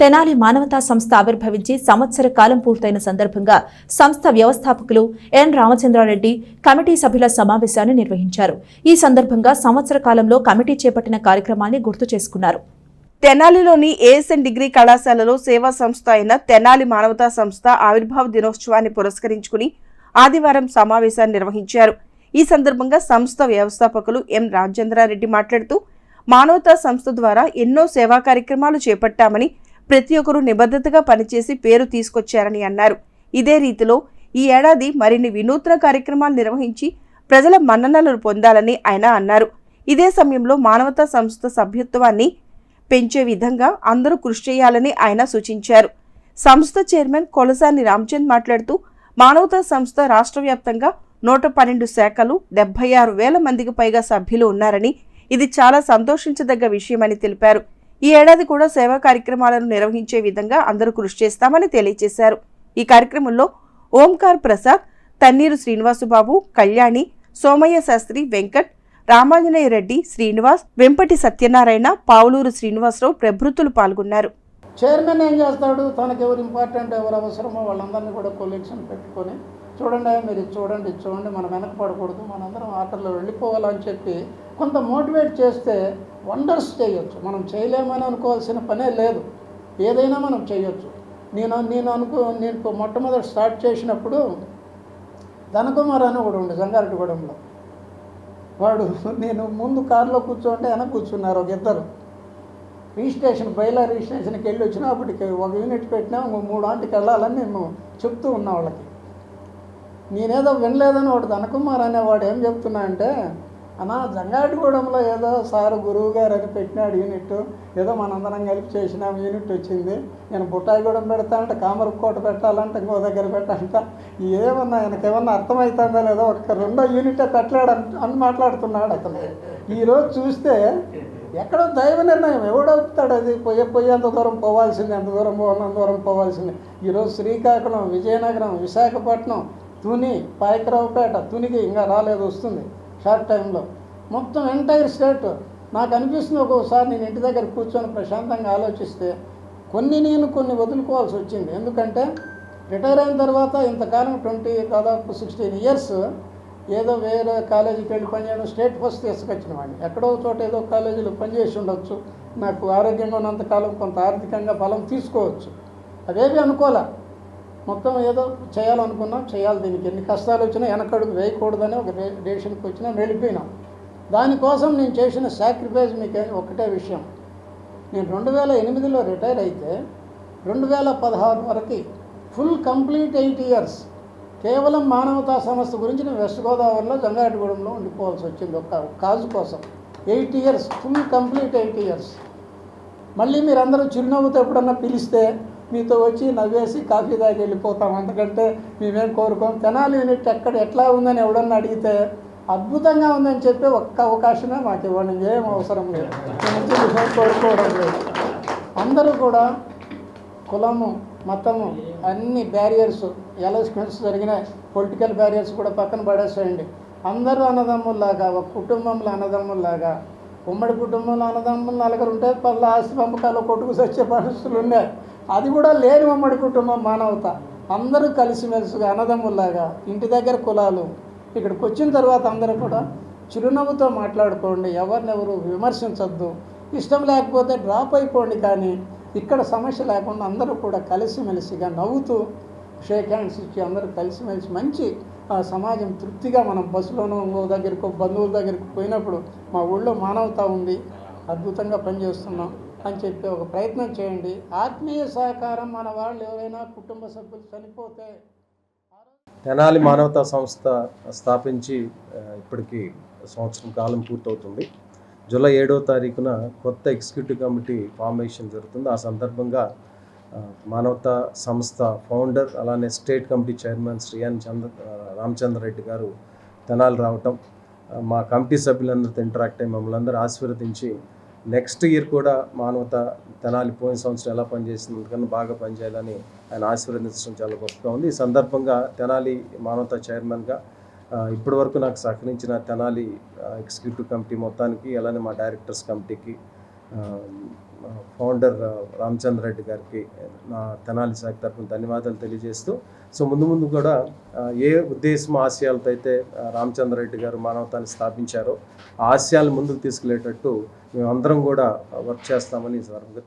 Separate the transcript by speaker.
Speaker 1: తెనాలి మానవతా సంస్థ ఆవిర్భవించి సంవత్సర కాలం పూర్తయిన సందర్భంగా సంస్థ వ్యవస్థాపకులు ఎన్. రామచంద్రారెడ్డి కమిటీ సభ్యుల సమావేశాన్ని నిర్వహించారు. ఈ సందర్భంగా సంవత్సర కాలంలో కమిటీ చేపట్టిన కార్యక్రమాన్ని గుర్తు చేసుకున్నారు.
Speaker 2: తెనాలిలోని ఏఎస్ఎన్ డిగ్రీ కళాశాలలో సేవా సంస్థ అయిన తెనాలి మానవతా సంస్థ ఆవిర్భావ దినోత్సవాన్ని పురస్కరించుకుని ఆదివారం సమావేశాన్ని నిర్వహించారు. ఈ సందర్భంగా సంస్థ వ్యవస్థాపకులు ఎం రాజేంద్రారెడ్డి మాట్లాడుతూ మానవతా సంస్థ ద్వారా ఎన్నో సేవా కార్యక్రమాలు చేపట్టామని ప్రతి ఒక్కరూ నిబద్ధతగా పనిచేసి పేరు తీసుకొచ్చారని అన్నారు. ఇదే రీతిలో ఈ ఏడాది మరిన్ని వినూత్న కార్యక్రమాలు నిర్వహించి ప్రజల మన్ననలు పొందాలని ఆయన అన్నారు. ఇదే సమయంలో మానవతా సంస్థ సభ్యత్వాన్ని పెంచే విధంగా అందరూ కృషి చేయాలని ఆయన సూచించారు. సంస్థ చైర్మన్ కొలసాని రామచంద్ మాట్లాడుతూ మానవతా సంస్థ రాష్ట్ర వ్యాప్తంగా నూట పన్నెండు శాఖలు డెబ్బై ఆరు వేల మందికి పైగా సభ్యులు ఉన్నారని ఇది చాలా సంతోషించదగ్గ విషయమని తెలిపారు. ఈ ఏడాది కూడా సేవా కార్యక్రమాలను నిర్వహించే విధంగా అందరూ కృషి చేస్తామని తెలియజేశారు. ఈ కార్యక్రమంలో ఓంకార్ ప్రసాద్ తన్నీరు శ్రీనివాసుబాబు కళ్యాణి సోమయ్య శాస్త్రి వెంకట్ రామాంజనేయ రెడ్డి శ్రీనివాస్ వెంపటి సత్యనారాయణ పావులూరు శ్రీనివాసరావు ప్రభృతులు పాల్గొన్నారు.
Speaker 3: చైర్మన్ ఏం చేస్తాడు? తనకు ఎవరు ఇంపార్టెంట్ ఎవరు అవసరమో వాళ్ళందరినీ కూడా కొలెక్షన్ పెట్టుకొని చూడండి మీరు చూడండి చూడండి మనం వెనకపడకూడదు మనందరం ఆటల్లో వెళ్ళిపోవాలని చెప్పి కొంత మోటివేట్ చేస్తే వండర్స్ చేయొచ్చు. మనం చేయలేమని అనుకోవాల్సిన పనే లేదు. ఏదైనా మనం చేయొచ్చు. నేను నేను అనుకో నేను మొట్టమొదటి స్టార్ట్ చేసినప్పుడు ధనకుమార్ అని ఒకడు ఉండే జంగారెడ్డిగూడెంలో. వాడు నేను ముందు కారులో కూర్చోంటే వెనక కూర్చున్నారు ఒక ఇద్దరు. రిజిస్ట్రేషన్ బయలా రిజిస్ట్రేషన్కి వెళ్ళి వచ్చినా అప్పటికి ఒక యూనిట్ పెట్టినా ఇంకో మూడు ఆంటికి వెళ్ళాలని నేను చెప్తూ ఉన్నా వాళ్ళకి. నేనేదో వినలేదని వాడు ధనకుమార్ అనేవాడు ఏం చెప్తున్నా అంటే అన్నా జంగాటిగూడెంలో ఏదో సార్ గురువు గారు అని పెట్టినాడు యూనిట్. ఏదో మనందరం కలిపి చేసినాం యూనిట్ వచ్చింది. నేను బుట్టాయిగూడెం పెడతా కామరకోట పెట్టాలంటే ఇంకో దగ్గర పెట్టాలంట. ఏమన్నా ఆయనకేమన్నా అర్థమవుతుందో లేదో ఒక రెండో యూనిటే పెట్టలేడు అని అని మాట్లాడుతున్నాడు అతను. ఈరోజు చూస్తే ఎక్కడో దైవ నిర్ణయం. ఎవడవుతాడు అది. పోయే పోయేంత దూరం పోవాల్సింది ఎంత దూరం పోవాలంత దూరం పోవాల్సింది. ఈరోజు శ్రీకాకుళం విజయనగరం విశాఖపట్నం తుని పాయకరావుపేట తునికి ఇంకా రాలేదు వస్తుంది. షార్ట్ టైంలో. మొత్తం ఎంటైర్ స్టేట్. నాకు అనిపిస్తుంది ఒక్కోసారి నేను ఇంటి దగ్గర కూర్చొని ప్రశాంతంగా ఆలోచిస్తే కొన్ని నేను కొన్ని వదులుకోవాల్సి వచ్చింది. ఎందుకంటే రిటైర్ అయిన తర్వాత ఇంతకాలం ట్వంటీ దాదాపు సిక్స్టీన్ ఇయర్స్ ఏదో వేరే కాలేజీకి వెళ్ళి పనిచేయడం స్టేట్ ఫస్ట్ తీసుకొచ్చిన వాడిని. ఎక్కడో చోట ఏదో కాలేజీలో పనిచేసి ఉండొచ్చు. నాకు ఆరోగ్యంగా ఉన్నంతకాలం కొంత ఆర్థికంగా బలం తీసుకోవచ్చు. అదేవి అనుకోలే. మొత్తం ఏదో చేయాలనుకున్నాం చేయాలి దీనికి. ఎన్ని కష్టాలు వచ్చినా వెనకడుగు వేయకూడదని ఒక డే- డెసిషన్కి వచ్చినా వెళ్ళిపోయినాం. దానికోసం నేను చేసిన సాక్రిఫైస్ మీకు ఒకటే విషయం. నేను రెండు వేల ఎనిమిదిలో రిటైర్ అయితే రెండు వేల పదహారు వరకు ఫుల్ కంప్లీట్ ఎయిట్ ఇయర్స్ కేవలం మానవతా సంస్థ గురించి నేను వెస్ట్ గోదావరిలో జంగారెడ్డిగూడెంలో ఉండిపోవాల్సి వచ్చింది ఒక కాజు కోసం. Eight years full complete eight years. మళ్ళీ మీరందరూ చిరునవ్వుతో ఎప్పుడన్నా పిలిస్తే మీతో వచ్చి నవ్వేసి కాఫీ తాగి వెళ్ళిపోతాం. అంతకంటే మేమేం కోరుకోం. తెనాలి యూనిట్ ఎక్కడ ఎట్లా ఉందని ఎవడన్నా అడిగితే అద్భుతంగా ఉందని చెప్పి ఒక్క అవకాశమే మాకు ఇవ్వండి ఏం అవసరం లేదు. నేను కోరుకోవడం లేదు. అందరూ కూడా కులము మతము అన్ని బ్యారియర్స్ ఎలక్షన్స్ జరిగిన పొలిటికల్ బ్యారియర్స్ కూడా పక్కన పడేసేయండి. అందరూ అన్నదమ్ముల్లాగా ఒక కుటుంబంలో అన్నదమ్ముల్లాగా ఉమ్మడి కుటుంబంలో అన్నదమ్ములు నలుగురు ఉంటే పళ్ళ ఆస్తి పంపకాలు కొట్టుకు వచ్చే పరిస్థితులు ఉన్నాయి. అది కూడా లేని ఉమ్మడి కుటుంబం మానవత. అందరూ కలిసిమెలిసిగా అన్నదమ్ముల్లాగా ఇంటి దగ్గర కులాలు. ఇక్కడికి వచ్చిన తర్వాత అందరూ కూడా చిరునవ్వుతో మాట్లాడుకోండి. ఎవరినెవరు విమర్శించొద్దు. ఇష్టం లేకపోతే డ్రాప్ అయిపోండి కానీ ఇక్కడ సమస్య లేకుండా అందరూ కూడా కలిసిమెలిసిగా నవ్వుతూ షేక్ హ్యాండ్స్ ఇచ్చి అందరూ కలిసిమెలిసి మంచి ఆ, సమాజం తృప్తిగా మనం బస్సులోనో ఇంకో దగ్గరికి బంధువుల దగ్గరికి పోయినప్పుడు మా ఊళ్ళో మానవత ఉంది. అద్భుతంగా పనిచేస్తున్నాం. అని చెప్పి ఒక ప్రయత్నం చేయండి. ఆత్మీయ సహకారం మన వాళ్ళు ఎవరైనా కుటుంబ సభ్యులు చనిపోతే
Speaker 4: తెనాలి మానవతా సంస్థ స్థాపించి ఇప్పటికీ ఇప్పటికి సంవత్సరం కాలం పూర్తవుతుంది. జూలై ఏడవ తారీఖున కొత్త ఎగ్జిక్యూటివ్ కమిటీ ఫార్మేషన్ జరుగుతుంది. ఆ సందర్భంగా మానవతా సంస్థ ఫౌండర్ అలానే state committee chairman Shri N Chandra Ramachandra Reddy గారు తెనాలి రావటం మా కమిటీ సభ్యులందరితో ఇంటరాక్ట్ అయ్యి మమ్మల్ని అందరూ ఆశీర్వదించి నెక్స్ట్ ఇయర్ కూడా మానవత తెనాలి పోయిన సంవత్సరం ఎలా పనిచేసింది అందుకని బాగా పనిచేయాలని ఆయన ఆశీర్వదించడం చాలా గొప్పగా ఉంది. ఈ సందర్భంగా తెనాలి మానవత చైర్మన్గా ఇప్పటివరకు ఇప్పటి వరకు నాకు సహకరించిన తెనాలి ఎగ్జిక్యూటివ్ కమిటీ మొత్తానికి అలానే మా డైరెక్టర్స్ కమిటీకి ఫౌండర్ రామచంద్ర రెడ్డి గారికి నా తెనాలి శాఖ తరఫున ధన్యవాదాలు తెలియజేస్తూ సో ముందు ముందు కూడా ఏ ఉద్దేశం ఆశయాలతో అయితే రామచంద్ర రెడ్డి గారు మానవతాన్ని స్థాపించారో ఆ ఆశయాలు ముందుకు తీసుకెళ్ళేటట్టు మేమందరం కూడా వర్క్ చేస్తామని ఈ సందర్భంగా